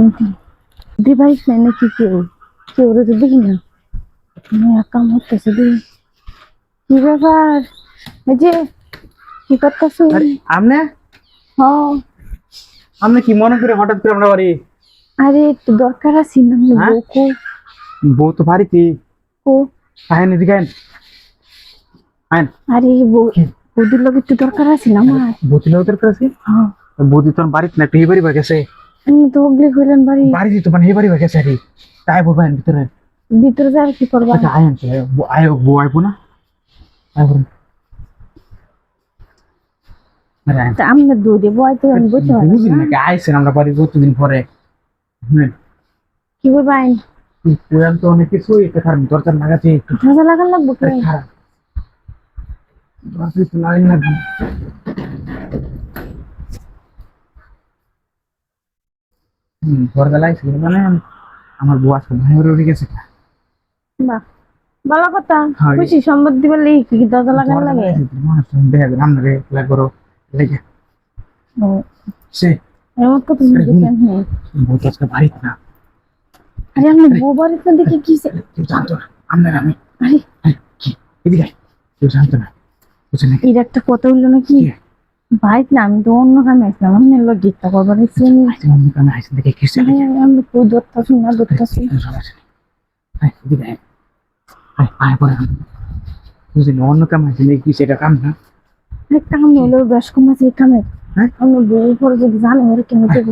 বলতে দিবাইস নাই নাকি কেউ কেউ রে তো দেখি না একা মরতেছে দেখি কি ব্যাপার এই যে কি করতেছো আমনে হ আমনে কি মনে করে হঠাৎ করে আমরা বাড়ি আরে একটু দরকার আছে না হ্যাঁ? কো বউ তো বাড়িতে কো আহেন এদিকে আহেন আহেন আরে বউ- বৌদির লোক একটু দরকার আছে না আমার লোকের কাছে হ্যাঁ বৌদি তোর বাড়িতে না বাড়ি গেছে তো ওগলি হইলেন বাড়ি। বাড়িতে তো মানে এই বাড়ি গেছে আরে তাই বলব ভিতরে। ভিতরে যাবে কি করবা? আচ্ছা আহেন আয় বউ আইবো না। আয় বলুন আমরা দৌড়ে বয় তো আমি বুঝতে নাকি? আইসেন আমরা বাড়ি কতদিন পরে। কি করবা আইন? কোয়াল তো অনেক কিছু এটা খারাপ দরকার লাগাচ্ছে একটু ঠাজা লাগান লাগবো কি? খারাপ। দরকার লাগছে মানে আমার বউ আজকে ভাই উঠে গেছে বাহ ভালো কথা। খুশি সম্মত দিবার লাগি কি দরজা লাগান লাগে দেখা যাবে আমরা রে লা করো লেগে। ও, সে এমন কথা তুমি আরে, বুঝেন না? আজকে না। আরে আমি বাড়িতে দেখি কি? কেউ জানতো না আমরা আমি। আরে কি এদিকে। কেউ জানতো না। বুঝে নাকি একটা কথা হইল নাকি? কি? ভাই না আমি তো অন্য কামে আসলাম। আমি লোক গীতা করবার ইচ্ছে নেই আজকে অন্য কামে দেখে আমি ধরতাছি না ধরতাছি। বুঝলি অন্য কাম নাকি কি সেটা কাম না? একটা কাম হলো বেশ কম আছে এই কামে। হ্যাঁ? আমি বউ পরে যদি জানো ওরা কেন দেবো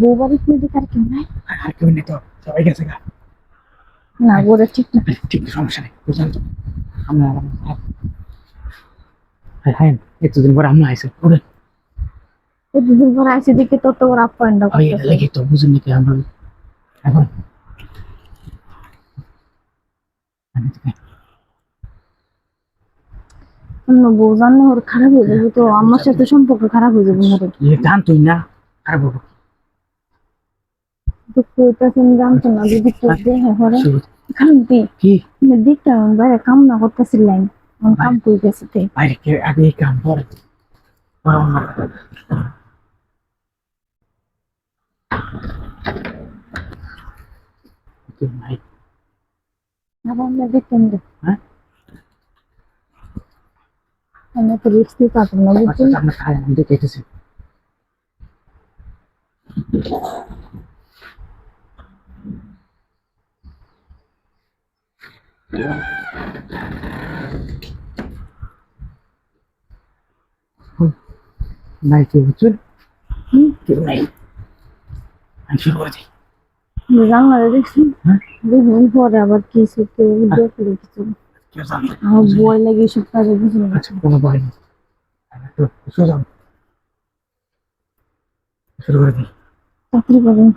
বউ বাড়িতে না দেখে আর কেউ নাই আর কেউ নেই তো সবাই গেছে গা। না ওরা ঠিক না। ঠিক সমস্যা নেই। জানতো আমরা হ্যাঁ হ্যাঁ এতদিন পরে আমরা আইসে পর আসে দেখে তো তো ওরা আপ্যায়নটা ওই লেগে তো বুঝুন নাকি আমরা। এখন। অন্য বউ জানলে ওর খারাপ হয়ে যাবে তো। আমার সাথে সম্পর্ক খারাপ হয়ে যাবে মোরে। না জানতো না যদি কেউ দেখে পরে কারণ দি। কি? দেখতে আমি বাইরে কাম না করতেছিলাম কাম করে গেছে তে বাইরে কে আগে এই কাম পরে পরে অন্য কাম। কেউ নাই আবার আমরা দেখতেন রে হ্যাঁ? আমি তো রিক্স দিয়ে পারতাম না আচ্ছা বুঝলি আমরা খাই আমি দেখে এসেছি নাই কেউ বুঝছেন কেউ নাই। আমি শুরু করে দিই। জানলা দেখছি। হ্যাঁ? দেখুন পরে আবার কিছু কেউ দেখলে কিছু। আমার বই লাগে সব কাজে বুঝলি আচ্ছা কোনো ভয় নেই। শুরু করে দিই। চাকরি করেন